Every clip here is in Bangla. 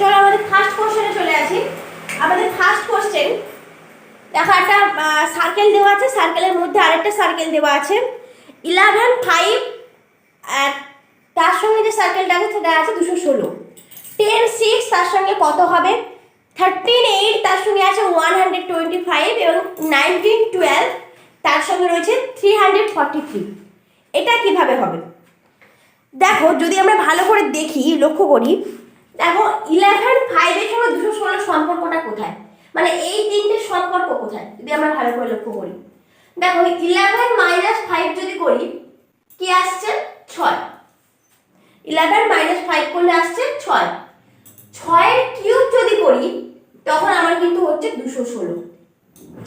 চলো আমাদের ফার্স্ট কোশ্চেনে চলে আসি। আমাদের ফার্স্ট কোশ্চেন দেখো একটা সার্কেল দেওয়া আছে সার্কেলের মধ্যে আরেকটা সার্কেল দেওয়া আছে। ইলেভেন ফাইভ আর তার সঙ্গে যে সার্কেলটা আছে, সেটা আছে দুশো ষোলো। টেন সিক্স তার সঙ্গে কত হবে? থার্টিন এইট তার সঙ্গে আছে ওয়ান হান্ড্রেড টোয়েন্টি ফাইভ এবং নাইনটিন টুয়েলভ তার সঙ্গে রয়েছে থ্রি হান্ড্রেড ফর্টি থ্রি এটা কীভাবে হবে? দেখো, যদি আমরা ভালো করে দেখি, লক্ষ্য করি দেখো ইলেভেন ফাইভের সঙ্গে দুশো ষোলোর সম্পর্কটা কোথায়? মানে এই তিনটে সম্পর্ক কোথায়? যদি আমরা ভালো করে লক্ষ্য করি। দেখো ইলেভেন মাইনাস ফাইভ যদি করি, কি আসছে? ছয়। ইলেভেন মাইনাস ফাইভ করলে আসছে ছয়। ছয়ের কিউব যদি করি, তখন আমার কিন্তু হচ্ছে দুশো ষোলো।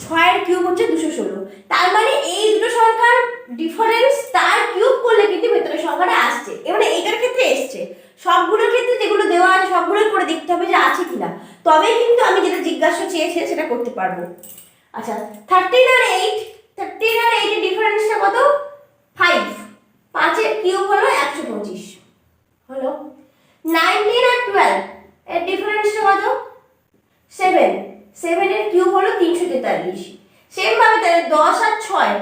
ছয়ের কিউব হচ্ছে দুশো ষোলো। তার মানে এই দুটো সংখ্যার ডিফারেন্স তার কিউব করলে কিন্তু ভেতরের সংখ্যাটা আসছে। এবারে এটার ক্ষেত্রে এসছে। সবগুলোর ক্ষেত্রে যেগুলো দেওয়া আছে, সবগুলোই করে দেখতে হবে যে আছে কিনা। তবেই কিন্তু আমি যেটা জিজ্ঞাসা চেয়েছি, সেটা করতে পারব। আচ্ছা থার্টিন আর এইট থার্টিন আর এইটের ডিফারেন্সটা কত? ফাইভ পাঁচের কিউব হলো একশো পঁচিশ। হলো? নাইনটিন আর টুয়েলভ এর ডিফারেন্সটা কত? সেভেন সেভেনের কিউব হলো তিনশো তেতাল্লিশ। সেম ভাবে তাহলে দশ আর ছয়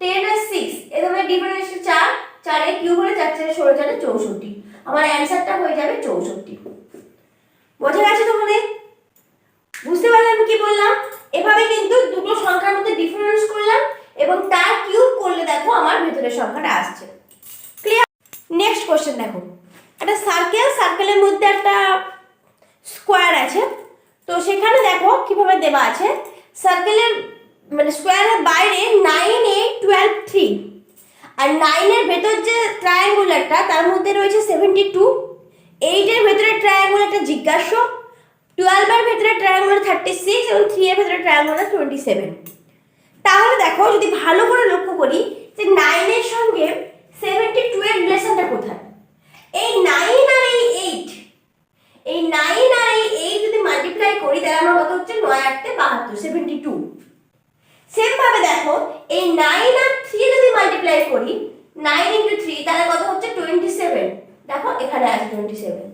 টেন আর সিক্স এদের ডিফারেন্স চার। চারের কিউব হলে চার চারে ষোলো, চারে চৌষট্টি। আমার অ্যান্সারটা হয়ে যাবে চৌষট্টি। বোঝা গেছে তোমাদের? বুঝতে পারলাম কি বললাম? এভাবে কিন্তু দুটো সংখ্যার মধ্যে ডিফারেন্স করলাম এবং তার কিউব করলে দেখো আমার ভেতরের সংখ্যাটা আসছে। ক্লিয়ার নেক্সট কোশ্চেন দেখো। একটা সার্কেল সার্কেলের মধ্যে একটা স্কোয়ার আছে। তো সেখানে দেখো কীভাবে দেওয়া আছে? সার্কেলের মানে স্কোয়ারের বাইরে নাইন এইট টুয়েলভ থ্রি আর নাইনের ভেতর যে ট্রায়াঙ্গুলারটা তার মধ্যে রয়েছে সেভেন্টি টু এইটের ভেতরে ট্রায়াঙ্গুলারটা জিজ্ঞাস্য টুয়েলভের ভেতরে ট্রায়াঙ্গুলার থার্টি সিক্স এবং থ্রি এর ভেতরে ট্রায়াঙ্গুলার টোয়েন্টি সেভেন তাহলে দেখো, যদি ভালো করে লক্ষ্য করি, যে নাইনের সঙ্গে সেভেন্টি টু এর রিলেশনটা কোথায়? এই নাইন আর এই এইট এই নাইন আর এই এইট যদি মাল্টিপ্লাই করি, তাহলে আমার কত হচ্ছে? নয় আটতে বাহাত্তর সেভেন্টি টু সেম ভাবে দেখো, এই নাইন আর থ্রি যদি মাল্টিপ্লাই করি নাইন ইন্টু থ্রি তাহলে কত হচ্ছে? টোয়েন্টি সেভেন দেখো, এখানে আছে টোয়েন্টি সেভেন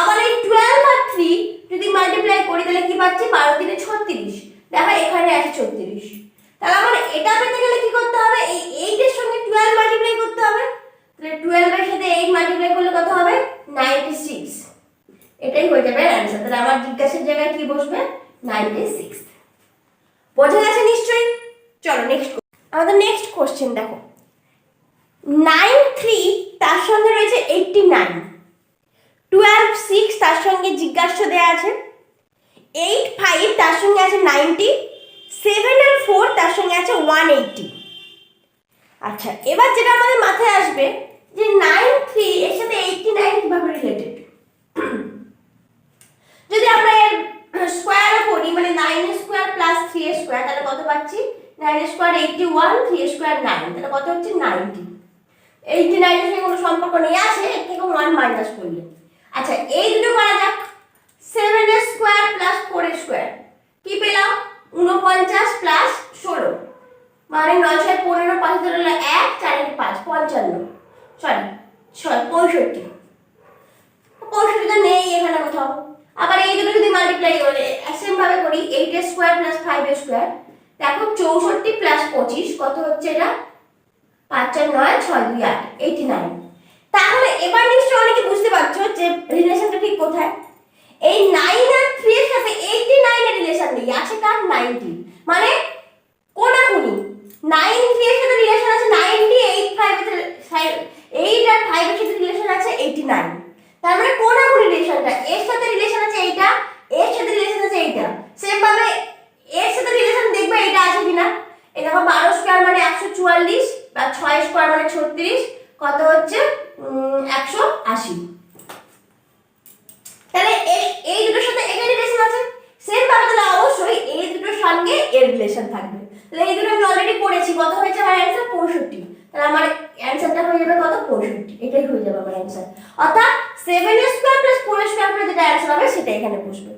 আবার এই টুয়েলভ আর থ্রি যদি মাল্টিপ্লাই করি, তাহলে কি পাচ্ছি? বারো দিনে ছত্রিশ। দেখো, এখানে আছে ছত্রিশ। তাহলে আমার এটা পেতে গেলে কি করতে হবে? এই এইটের সঙ্গে টুয়েলভ মাল্টিপ্লাই করতে হবে। তাহলে টুয়েলভের সাথে এইট মাল্টিপ্লাই করলে কত হবে? নাইনটি সিক্স এটাই হয়ে যাবে অ্যান্সার তাহলে আমার জিজ্ঞাসার জায়গায় কি বসবে? নাইনটি সিক্স বোঝা গেছে নিশ্চয়ই? চলো নেক্সট আমাদের নেক্সট কোশ্চেন দেখো। নাইন থ্রি তার সঙ্গে রয়েছে এইটটি নাইন টুয়েলভ সিক্স তার সঙ্গে জিজ্ঞাস্য দেওয়া আছে। এইট ফাইভ তার সঙ্গে আছে নাইনটি সেভেন আর ফোর তার সঙ্গে আছে ওয়ান এইটটি আচ্ছা এবার যেটা আমাদের মাথায় আসবে যে নাইন থ্রি এর সাথে এইটটি নাইন কীভাবে রিলেটেড যদি আমরা এর স্কোয়ারও করি মানে নাইন স্কোয়ার থ্রি স্কোয়ার তাহলে কত পাচ্ছি? Nine square eighty one three square nine তাহলে কত হচ্ছে? নাইনটি এইটটি নাইনের সঙ্গে কোনো সম্পর্ক নেই আছে এর থেকে ওয়ান মাইনাস করলে। আচ্ছা এই দুটো করা যাক। Seven square plus four square কি পেলাম? উনপঞ্চাশ প্লাস ষোলো। মানে নয় ছয় পনেরো, পাঁচ হলো এক, চার একে পাঁচ, পঞ্চান্ন। সরি ছয়, পঁয়ষট্টি। পঁয়ষট্টিটা নেই এখানে কোথাও। আবার এই দুটো যদি মাল্টিপ্লাই করে ভাবে করি? Eight square plus five square দেখো, চৌষট্টি প্লাস পঁচিশ, কত হচ্ছে এটা? পাঁচ চার নয়, ছয় দুই আট এইটি নাইন তাহলে এবার নিশ্চয়ই অনেকে বুঝতে পারছ যে রিলেশনটা ঠিক কোথায়? এই নাইন আর থ্রি এর সাথে এইটি নাইনের রিলেশন নেই, আছে কার নাইনটি মানে কোনাকুনি। নাইন থ্রি এর সাথে রিলেশন আছে নাইনটি এইট ফাইভ এইট আর ফাইভ এর সাথে রিলেশন আছে এইটি নাইন তার মানে কোনাকুনি রিলেশনটা এর সাথে রিলেশন আছে এইটা, এর সাথে রিলেশন আছে এইটা সেম ভাবে এর সাথে রিলেশন দেখবে এটা আছে কিনা এই দেখো বারো স্কোয়ার মানে একশো বা ছয় স্কোয়ার মানে ছত্রিশ, কত হচ্ছে? একশো আশি। তাহলে এই- দুটোর সাথে এর রিলেশন আছে? সেম ভাবে তাহলে অবশ্যই এই দুটোর সঙ্গে এর রিলেশন থাকবে। তাহলে এই দুটো আমি অলরেডি পড়েছি কত হয়েছে আমার অ্যান্সার পঁয়ষট্টি। তাহলে আমার অ্যান্সারটা হয়ে যাবে কত? পঁয়ষট্টি। এটাই হয়ে যাবে আমার অ্যান্সার অর্থাৎ seven square plus four square করে যেটা অ্যান্সার হবে, সেটা এখানে বসবে।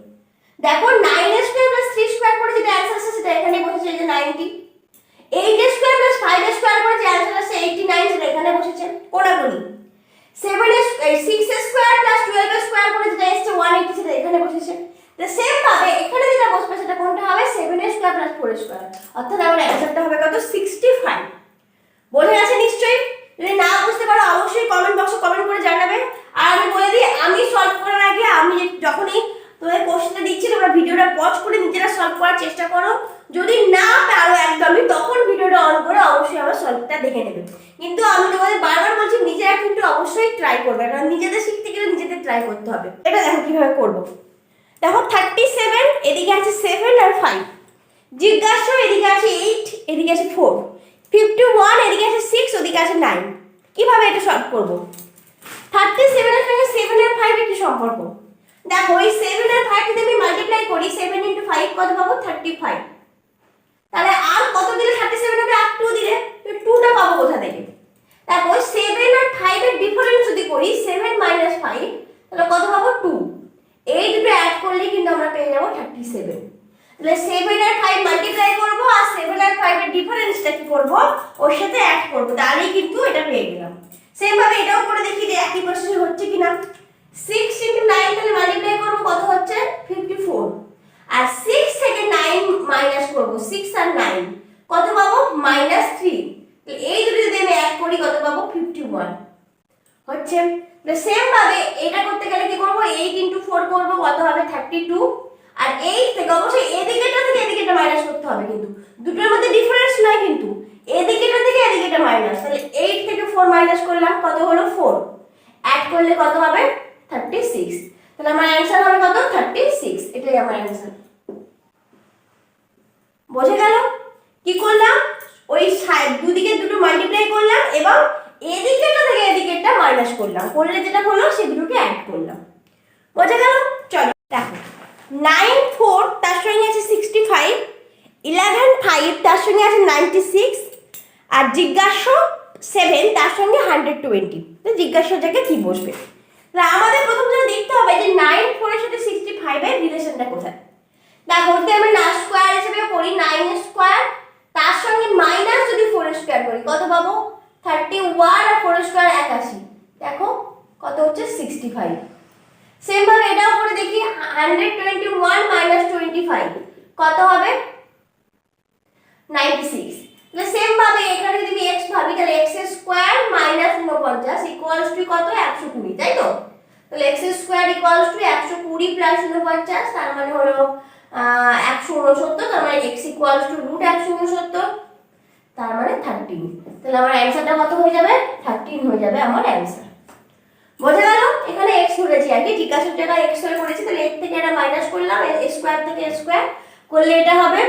দেখো nine square plus three square করে যেটা অ্যান্সার আছে সেটা এখানে বসেছে যে ninety eight square plus five square করে যে অ্যান্সার আছে এইটটি নাইন সেটা এখানে বসেছে কোনাগুনি seven six square plus twelve square করে যেটা এসছে ওয়ান এইটটি সেটা বসেছে তো সেম ভাবে এখানে যেটা বসবে সেটা কোনটা হবে সেভেন ফোর স্কোয়ার অর্থাৎ আমার অ্যান্সারটা হবে কত? সিক্সটি ফাইভ বোঝা গেছে নিশ্চয়ই? যদি না বুঝতে পারো, অবশ্যই কমেন্ট বক্সে কমেন্ট করে জানাবে। আর আমি বলে দিই, আমি সলভ করার আগে আমি যখনই তোমাদের কোশ্চেনটা দিচ্ছি, তোমরা ভিডিওটা পজ করে নিজেরা সলভ করার চেষ্টা করো। যদি না পারো একদমই, তখন ভিডিওটা অন করে অবশ্যই আমার সলভটা দেখে নেবে। কিন্তু আমি তোমাদের বারবার বলছি, নিজেরা কিন্তু অবশ্যই ট্রাই করবে, কারণ নিজেদের শিখতে গেলে নিজেদের ট্রাই করতে হবে। এটা দেখো কীভাবে করব। দেখো থার্টি সেভেন এদিকে আছে সেভেন আর ফাইভ জিজ্ঞাসা, এদিকে আছে এইট এদিকে আছে ফোর ফিফটি ওয়ান এদিকে আছে সিক্স ওদিকে আছে নাইন কীভাবে এটা সলভ করব? থার্টি সেভেনের সঙ্গে সেভেন আর ফাইভের কি সম্পর্ক? দেখো, এই সেভেন আর ফাইভ যদি আমি মাল্টিপ্লাই করি সেভেন ইন্টু ফাইভ কত পাবো? থার্টি ফাইভ তাহলে আর কত দিলে থার্টি সেভেন হবে? আর টু দিলে টুটা পাবো কোথা থেকে? তারপর সেভেন আর ফাইভের ডিফারেন্স যদি করি সেভেন মাইনাস ফাইভ তাহলে কত পাবো? টু এই দুটো অ্যাড করলে কিন্তু আমরা পেয়ে যাব থার্টি সেভেন তাহলে সেভেন আর ফাইভ মাল্টিপ্লাই করব আর সেভেন আর ফাইভের ডিফারেন্সটা কি করব? ওর সাথে অ্যাড করব। তাহলেই কিন্তু এটা পেয়ে গেলাম। সেম ভাবে এটাও করে দেখি যে একই প্রসেস হচ্ছে কিনা। সিক্স ইন্টু তাহলে মাল্টিপ্লাই করব কত হচ্ছে? ফিফটি ফোর আর সিক্স থেকে নাইন মাইনাস করব সিক্স আর নাইন কত পাবো? মাইনাস থ্রি এই দুটো যদি আমি অ্যাড করি, কত পাবো? ফিফটি ওয়ান হচ্ছে সেম ভাবে এটা করতে গেলে কি করব? এইট ইন্টু ফোর করব, কত হবে? থার্টি টু আর এইট থেকে অবশ্যই এদিকেটা থেকে এদিকেটা মাইনাস করতে হবে কিন্তু দুটোর মধ্যে ডিফারেন্স নয় কিন্তু। এদিকেটা থেকে এদিকেটা মাইনাস তাহলে এইট থেকে ফোর মাইনাস করলাম, কত হলো ফোর অ্যাড করলে কত হবে? থার্টি সিক্স তাহলে আমার অ্যান্সার হবে কত? থার্টি সিক্স এটাই আমার অ্যান্সার বোঝা গেল? কি করলাম? ওই দুদিকে দুটো মাল্টিপ্লাই করলাম এবং এদিকেটা থেকে এদিকেটা মাইনাস করলাম। করলে যেটা হলো, সে দুটোকে অ্যাড করলাম। বোঝা গেল? চলো, দেখো। নাইন ফোর তার সঙ্গে আছে সিক্সটি ফাইভ ফাইভ তার সঙ্গে আছে নাইনটি সিক্স আর জিজ্ঞাসা সেভেন তার সঙ্গে হান্ড্রেড টোয়েন্টি তো জিজ্ঞাসা জায়গায় কি বসবে? তাহলে আমাদের প্রথম যেটা দেখতে হবে যে নাইন ফোরের সাথে সিক্সটি ফাইভের রিলেশনটা কোথায়? দেখো যদি আমরা না স্কোয়ার হিসেবে করি নাইন স্কোয়ার তার সঙ্গে মাইনাস যদি ফোর স্কোয়ার করি, কত পাবো? থার্টি ওয়ান আর ফোর স্কোয়ার একাশি। দেখো, কত হচ্ছে? সিক্সটি ফাইভ সেম ভাবে এটাও করে দেখি hundred twenty one minus twenty five কত হবে? নাইনটি সিক্স তাহলে সেম ভাবে এখানে যদি আমি এক্স ভাবি তাহলে এক্স স্কোয়ার মাইনাস উনপঞ্চাশ ইকুয়ালস টু কত? একশো কুড়ি তাই তো? তাহলে এক্স স্কোয়ার ইকুয়ালস টু একশো কুড়ি প্লাস উনপঞ্চাশ তার মানে হলো আহ, একশো উনসত্তর তার মানে এক্স ইকুয়ালস টু রুট একশো উনসত্তর তার মানে থার্টিন তাহলে আমার অ্যান্সারটা কত হয়ে যাবে? থার্টিন হয়ে যাবে আমার অ্যান্সার বোঝা গেল? এখানে এক্স ধরেছি আর কি জায়গায় এক্স ধরে করেছি তাহলে এর থেকে এটা মাইনাস করলাম স্কোয়ার থেকে স্কোয়ার করলে এটা হবে